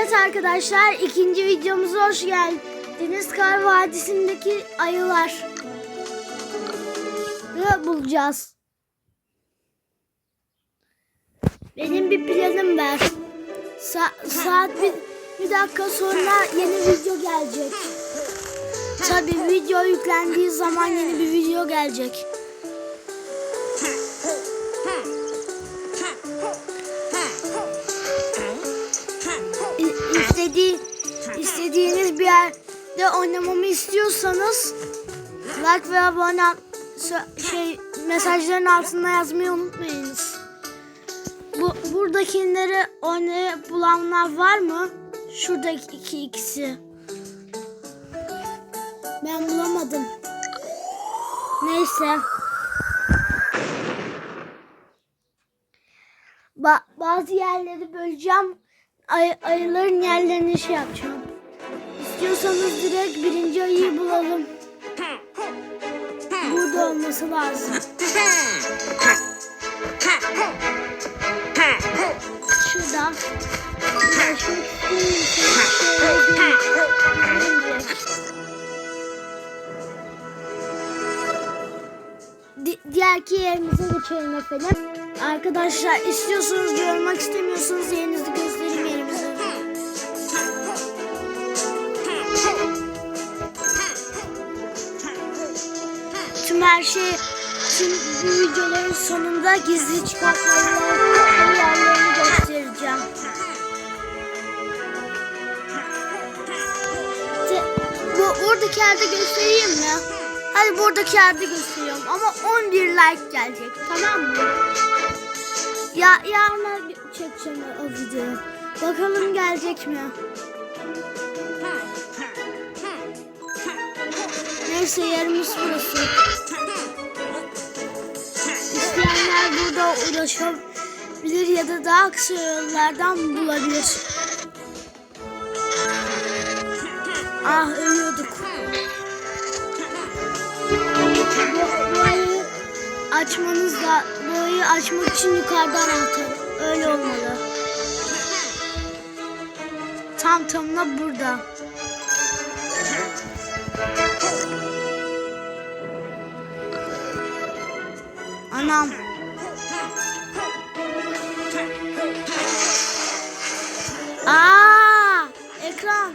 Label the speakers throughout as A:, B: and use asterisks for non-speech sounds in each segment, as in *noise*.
A: Evet arkadaşlar ikinci videomuza hoş geldiniz. Kar Vadisi'ndeki ayılar. Bulacağız. Benim bir planım var. Sa- saat bir, bir dakika sonra yeni video gelecek. Tabi video yüklendiği zaman yeni bir video gelecek. İstediğiniz bir yerde oynamamı istiyorsanız like ve abone şey mesajların altına yazmayı unutmayınız. Bu buradakileri oynayıp bulanlar var mı? Şuradaki iki ikisi. Ben bulamadım. Neyse. Ba- bazı yerleri böleceğim. Ay- ayıların yerlerini şey yapacağım. İstiyorsanız direkt birinci ayıyı bulalım. Burada olması lazım. Şurada. Uğraşmak istemiyorsanız şöyle bir- direkt. Di- diğerki yerimize geçelim efendim. Arkadaşlar istiyorsanız görmek istemiyorsanız yerinizi her şey, tüm videoların sonunda gizli çıkartmaların yerlerini göstereceğim. Te- Bu oradaki yerde göstereyim mi? Hadi buradaki yerde gösteriyorum ama 11 like gelecek tamam mı? Ya yarın çekeceğim o videoyu. Bakalım gelecek mi? Neyse yerimiz burası. İsteyenler burada uğraşabilir ya da daha kısa yollardan bulabilir. Ah ölüyorduk. Bu- bu ayı açmanız da bu ayı açmak için yukarıdan anahtar. Öyle olmalı. Tam tamına burada. Anam. Aa, ekran.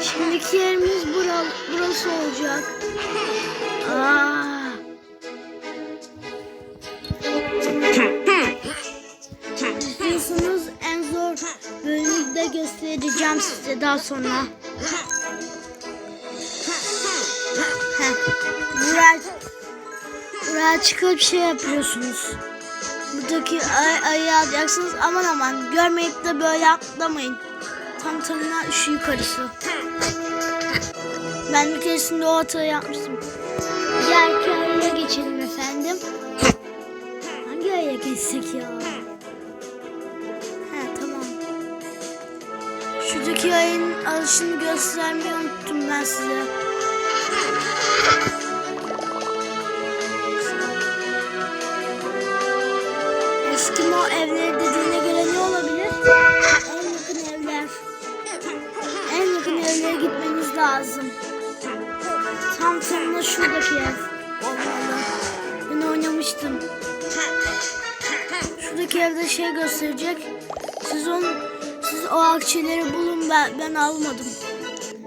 A: Şimdiki yerimiz bura, burası olacak. Aa. İstiyorsanız en zor bölümü de göstereceğim size daha sonra. Heh. Buraya, buraya çıkıp şey yapıyorsunuz. Buradaki ay, ayı alacaksınız. Aman aman görmeyip de böyle atlamayın. Tam tamına şu yukarısı. Ben bir keresinde o hatayı yapmıştım. Diğer ayıya geçelim efendim. Hangi ayıya geçsek ya? He tamam. Şuradaki ayın alışını göstermeyi unuttum ben size. Eskimo evleri dediğine göre ne olabilir? En yakın evler. En yakın evlere gitmeniz lazım. Tam sonunda şuradaki ev olmalı. Ben oynamıştım. Şuradaki evde şey gösterecek. Siz on, siz o akçeleri bulun ben, ben almadım.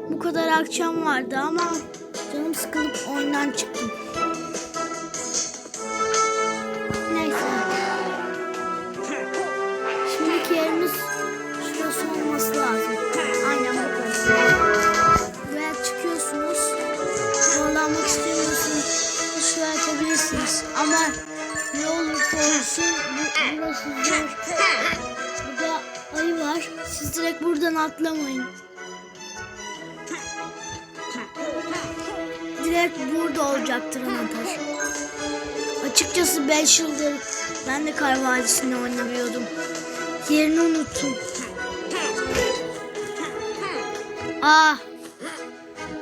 A: Bu kadar akçem vardı ama canım sıkılıp oyundan çıktım. Yapabilirsiniz. Ama ne olursa olsun bu, burası zor. Burada ayı var. Siz direkt buradan atlamayın. Direkt burada olacaktır anahtar. Açıkçası 5 yıldır ben de Kar Vadisi'nde oynamıyordum. Yerini unuttum. Ah.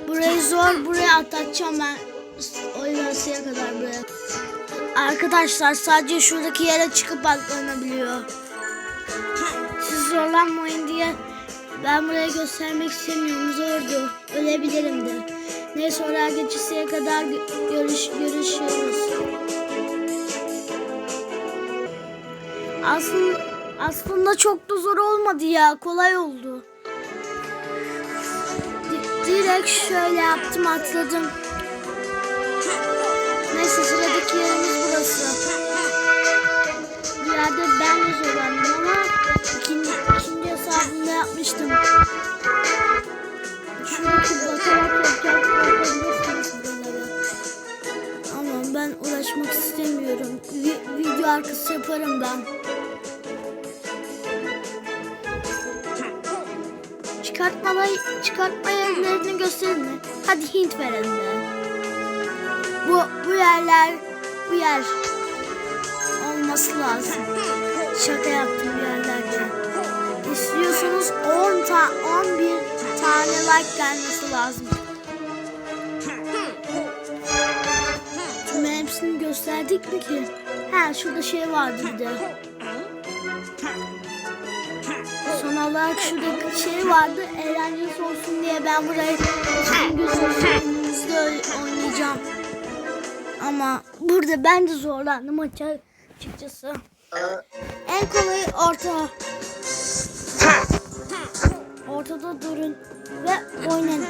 A: Burayı zor buraya atlatacağım ben. Oynasıya kadar buraya. Arkadaşlar sadece şuradaki yere çıkıp atlanabiliyor. Ben burayı göstermek istemiyorum. Zordu. Ölebilirim de. Neyse oraya geçişeye kadar gö- görüş, görüşürüz. Aslında, aslında çok da zor olmadı ya. Kolay oldu. Di- direkt şöyle yaptım atladım. Neyse sıradaki yerimiz burası. Yerde ben de zorlandım ama ikinci, ikinci hesabımda yapmıştım. Şuradaki bakarak yapabilirsiniz bunları. Ama ben uğraşmak istemiyorum. Vi- video arkası yaparım ben. Çıkartmalar, çıkartma yerlerini gösterin mi? Hadi hint verelim de. Bu, bu yerler, bu yer olması lazım. Şaka yaptım bir yerlerde. İstiyorsanız 10 ta 11 tane like gelmesi lazım. Tüm hepsini gösterdik mi ki? Ha şurada şey vardı bir de. Son olarak şurada şey vardı. Eğlenceli olsun diye ben burayı sizin gözünüzde oynayacağım. Ama burada ben de zorlandım açı- açıkçası. En kolayı orta. Ortada durun ve oynayın.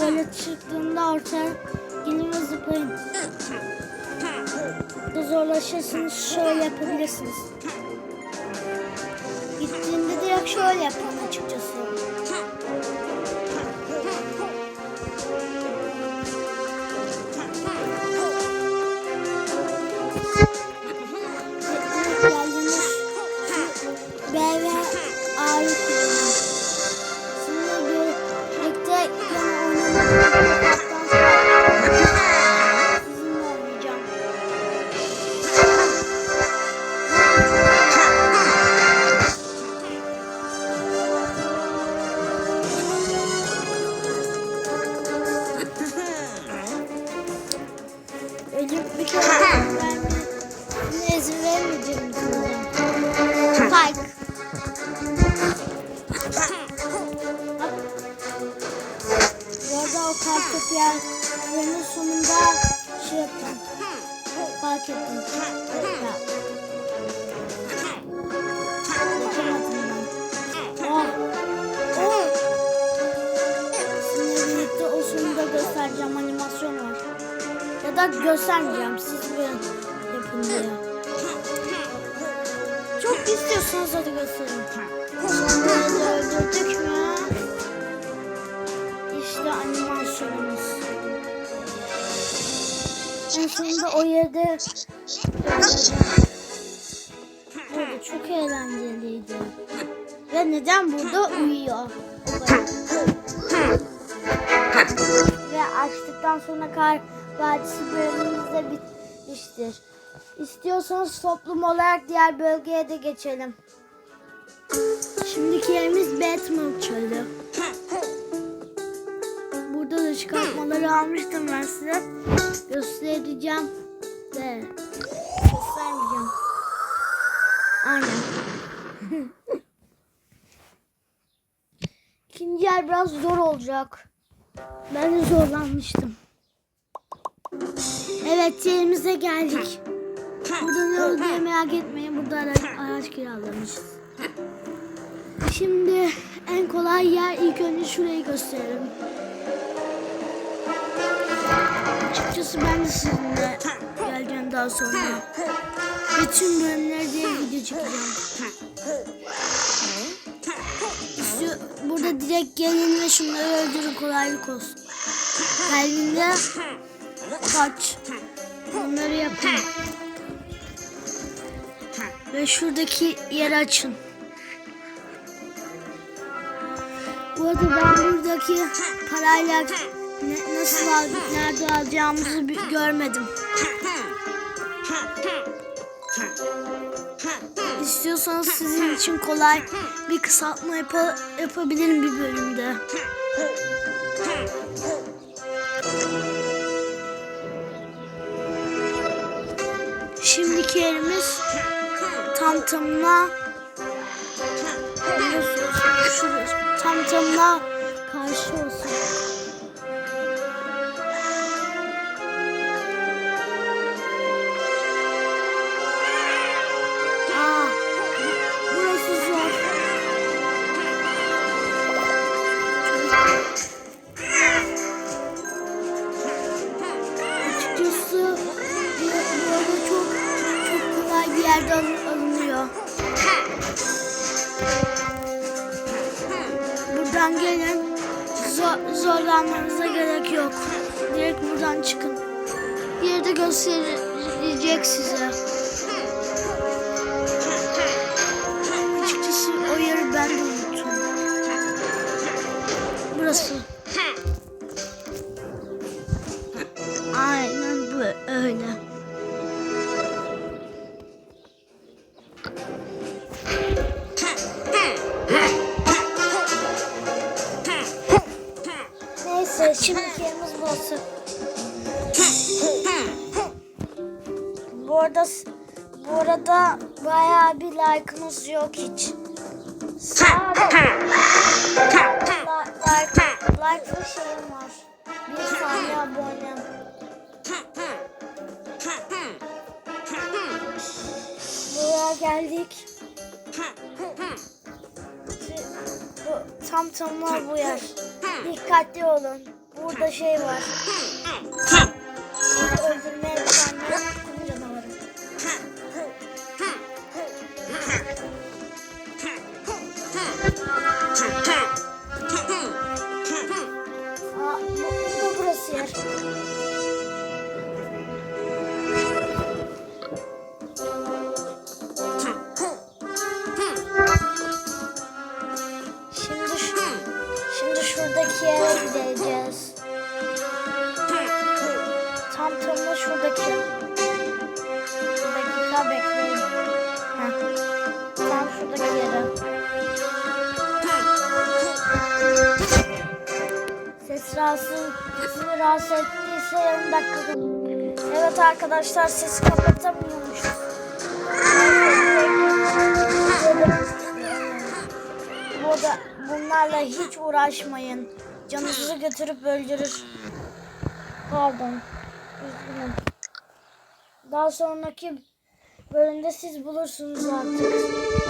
A: Böyle çıktığında ortaya gelin ve zıplayın. Da zorlaşırsanız şöyle yapabilirsiniz. Gittiğinde direkt şöyle yapın Thank you. Göstermeyeceğim. Siz böyle yapın diye. Çok istiyorsanız hadi gösterin. Sonları da öldürdük mü? İşte animasyonumuz. En sonunda o yerde Burada çok eğlenceliydi. Ve neden burada uyuyor? *laughs* Ve açtıktan sonra kar vadisi bölümümüz de bitmiştir. İstiyorsanız toplum olarak diğer bölgeye de geçelim. Şimdiki yerimiz Batman çölü. Burada da çıkartmaları almıştım ben size. Göstereceğim. De. Göstermeyeceğim. Aynen. *laughs* İkinci yer biraz zor olacak. Ben de zorlanmıştım. Evet yerimize geldik. Burada ne olduğunu merak etmeyin. Burada araç, araç kiralamışız. Şimdi en kolay yer ilk önce şurayı gösterelim. Açıkçası ben de sizinle geleceğim daha sonra. Bütün bölümleri diye video çekeceğim. İşte burada direkt gelin ve şunları öldürün kolaylık olsun. Geldiğinde kaç. Bunları yapın. Ve şuradaki yeri açın. Bu arada ben buradaki parayla ne, nasıl al, nerede alacağımızı görmedim. İstiyorsanız sizin için kolay bir kısaltma yapa- yapabilirim bir bölümde. Şimdiki yerimiz tam tamına tam tamına karşı olsun. Buradan çıkın. Bir yerde gösterecek size. Açıkçası o yeri ben de unuttum. Burası. Aynen bu öyle. Neyse şimdiki yerimiz. Bu arada bu arada bayağı bir like'ımız yok hiç. Sadece like, like ve şeyim var. Bir saniye abonem. Buraya geldik. Bu, tam tamına bu yer. Dikkatli olun. Burada şey var. Öldürmeye bu rahatsız, sizi rahatsız ettiyse yarım dakika. Evet arkadaşlar sesi kapatamıyormuşuz. Burada bunlarla hiç uğraşmayın. Canınızı götürüp öldürür. Pardon. Üzgünüm. Daha sonraki bölümde siz bulursunuz artık.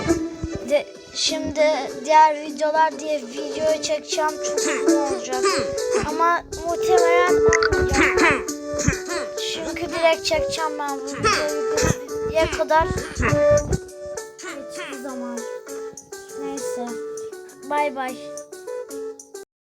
A: De, şimdi diğer videolar diye video çekeceğim çok uzun olacak. Ama muhtemelen. Çünkü direkt çekeceğim ben bu videoya kadar. Hiçbir zaman. Neyse. Bay bay.